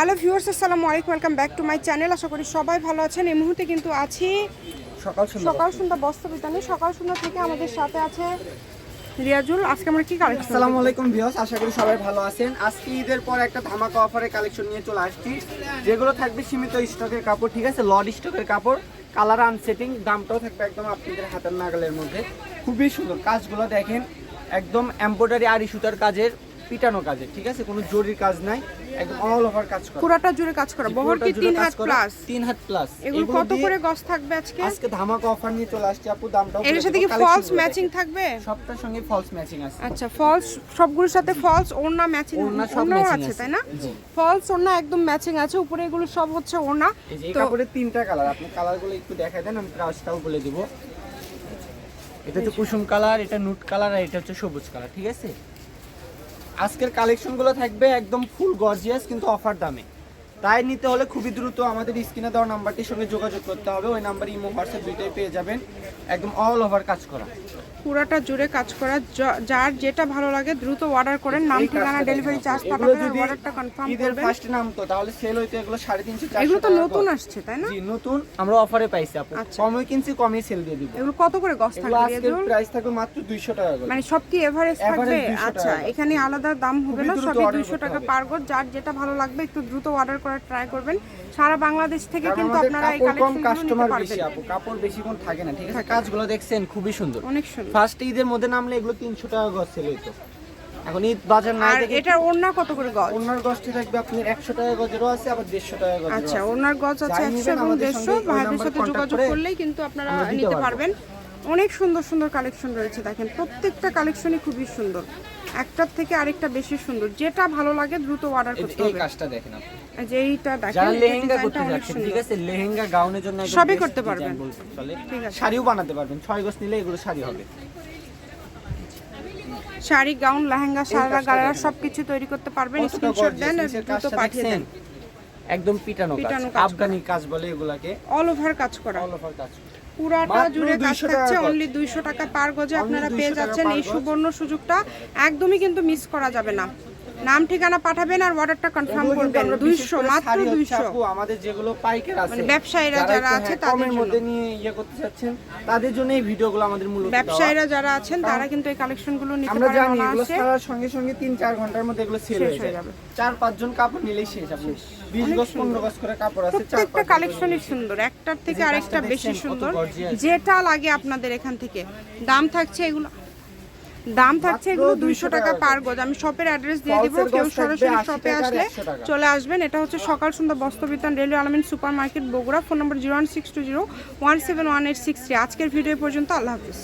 Hello viewers আসসালামু আলাইকুম welcome back to my channel. আশা করি সবাই ভালো আছেন। এই মুহূর্তে কিন্তু আছি সকাল সকাল সন্ধ্যা বস্ত্র বিতানে সকাল সন্ধ্যা থেকে আমাদের সাথে আছে রিয়াজুল। আজকে আমরা কি কালেকশন আসসালামু আলাইকুম ভিউয়ার্স আশা করি সবাই ভালো আছেন। আজকে ঈদের পর একটা ধামাকা অফারের কালেকশন নিয়ে চলে আসছি। যেগুলো থাকবে সীমিত স্টকের কাপড় ঠিক আছে? লড স্টকের কাপড় কালার আনসেটিং দামটাও থাকবে একদম আপনাদের হাতের নাগালের মধ্যে। খুবই সুন্দর। কাজগুলো দেখেন একদম এমব্রয়ডারি আর সুতার কাজের পিটানো কাজের ঠিক আছে? কোনো জরির কাজ নাই একদম অল ওভার কাজ করা। পুরাটা জুড়ে কাজ করা। বহর কি পুরোটা জুড়ে তিন কাজ হাত প্লাস তিন হাত প্লাস এগুলো কত করে গস থাকবে আজকে? আজকে ধামাকা অফার নিয়ে চলে আসছি আপু দামটাও এর সাথে কি ফলস ম্যাচিং থাকবে? সবটার সঙ্গে ফলস ম্যাচিং আছে। আচ্ছা ফলস সবগুলোর সাথে ফলস ওড়না ম্যাচিং ওড়না আছে। তাই না। ফলস ওড়না একদম ম্যাচিং আছে। উপরে এগুলো সব হচ্ছে ওড়না। এই যে তো কাপড়ের তিনটা কালার আপনি কালারগুলো একটু দেখাই দেন আমি প্রাইসটাও বলে দিব। এটা হচ্ছে কুসুম কালার এটা নুট কালার আর এটা হচ্ছে সবুজ কালার ঠিক আছে? আজকের কালেকশনগুলো থাকবে একদম ফুল গর্জিয়াস কিন্তু অফার দামে। তাই নিতে হলে খুবই দ্রুত আমাদের স্ক্রিনে দেওয়া নাম্বারটির সঙ্গে যোগাযোগ করতে হবে। ওই নাম্বার ইমো হোয়াটসঅ্যাপ দুইটাই পেয়ে যাবেন। একদম অল ওভার কাজ করা। পুরাটা জুড়ে কাজ করা। যার যেটা ভালো লাগে দ্রুত অর্ডার করেন। নাম ঠিকানা ডেলিভারি চার্জ। এগুলো পাঠাবেন অর্ডারটা কনফার্ম করবেন। ফার্স্ট নাম তো তাহলে সেল হইতে এগুলো সাড়ে তিনশো চারশো এগুলো তো নতুন আসছে তাই না? জি নতুন। আমরা অফারে পাইছি আপু। আচ্ছা। কমে কিনছি কমই সেল দিয়ে দিব। এগুলো কত করে গস এগুলো থাকবে আজকের রিয়াজুল? প্রাইস থাকবে মাত্র 200 টাকা করে। মানে সব কি এভারেজ থাকবে? আচ্ছা এখানে আলাদা দাম হবে না? সবই order দুইশো করতে টাকা পার গজ। যার যেটা ভালো লাগবে একটু দ্রুত অর্ডার করার ট্রাই করবেন। সারা বাংলাদেশ থেকে কিন্তু আপনারা এই কাপড় কম কাস্টমার বেশি আপু কাপড় বেশিক্ষণ থাকে না ঠিক আছে? কাজগুলো দেখছেন খুবই সুন্দর। অনেক সুন্দর। ফার্স্ট ঈদের মধ্যে নামলে এগুলো 300 টাকা গজ সেল হইতো। এখন ঈদ বাজার না দেখে এটার ওড়না কত করে গজ? ওনার গজটি থাকবে আপনার 100 টাকা গজেরও আছে আবার 150 টাকা গজেরও আচ্ছা ওনার গজ আছে যাই একশো নিবেন এবং আমাদের দেড়শো। সঙ্গে ওই ভাইদের সাথে যোগাযোগ করলেই কিন্তু আপনারা নিতে পারবেন। অনেক সুন্দর সুন্দর কালেকশন রয়েছে দেখেন প্রত্যেকটা কালেকশনই খুবই সুন্দর। একটার থেকে আরেকটা বেশি সুন্দর। যেটা ভালো লাগে দ্রুত অর্ডার করতে এই কাজটা দেখেন আপনি। যে এইটা দেখেন যারা লেহেঙ্গা করতে যাচ্ছেন ঠিক আছে লেহেঙ্গা গাউনের জন্য সবই করতে পারবেন। ঠিক আছে। শাড়িও বানাতে পারবেন ছয় গজ নিলে এগুলো শাড়ি হবে। শাড়ি গাউন লেহেঙ্গা সারা গাড়া। সবকিছু তৈরি করতে পারবেন স্ক্রিনশট দেন দ্রুত পাঠিয়ে দেন। একদম পিটানো কাজ পিটানো কাজ। আফগানি কাজ বলে এগুলাকে। অল ওভার কাজ করা। অল ওভার কাজ পুরাটা জুড়ে কাজ 200 থাকছে অনলি দুইশো টাকা পার গজে আপনারা পেয়ে যাচ্ছেন এই সুবর্ণ সুযোগটা। একদমই কিন্তু মিস করা যাবে না। নাম ঠিকানা পাঠাবেন আর অর্ডারটা কনফার্ম করবেন। আমরা বিশেষ দুইশো করে মাত্র শাড়ি হচ্ছে দুইশো। আপু, আমাদের যেগুলো পাইকার আছে মানে ব্যবসায়ীরা যারা আছে হ্যাঁ, তাদের মধ্যে নিয়ে ইয়ে করতে চাচ্ছেন তাদের জন্য এই ভিডিওগুলো আমাদের মূলত। ব্যবসায়ীরা যারা আছেন তারা কিন্তু এই কালেকশনগুলো নিতে পারবেন আমরা জানি এগুলো ছাড়ার সঙ্গে সঙ্গে তিন চার ঘণ্টার মধ্যে এগুলো সেল হয়ে যাবে। চার পাঁচজন কাপড় নিলেই শেষ আপনি। বিশ গজ পনেরো গজ করে কাপড় আছে চার পাঁচজন কালেকশনই সুন্দর। একটার থেকে আরেকটা বেশি সুন্দর। যেটা লাগে আপনাদের এখান থেকে। দাম থাকছে এগুলো দাম থাকছে এগুলো দুইশো টাকা পার গজ। আমি শপের অ্যাড্রেস দিয়ে দিব কেউ সরাসরি শপে আসলে চলে আসবেন। এটা হচ্ছে Sakal Sandhya Bastrabitan railway Almin super market Bogura. Phone number zero one six two zero one seven one eight six three আজকের ভিডিও পর্যন্ত আল্লাহ হাফিজ।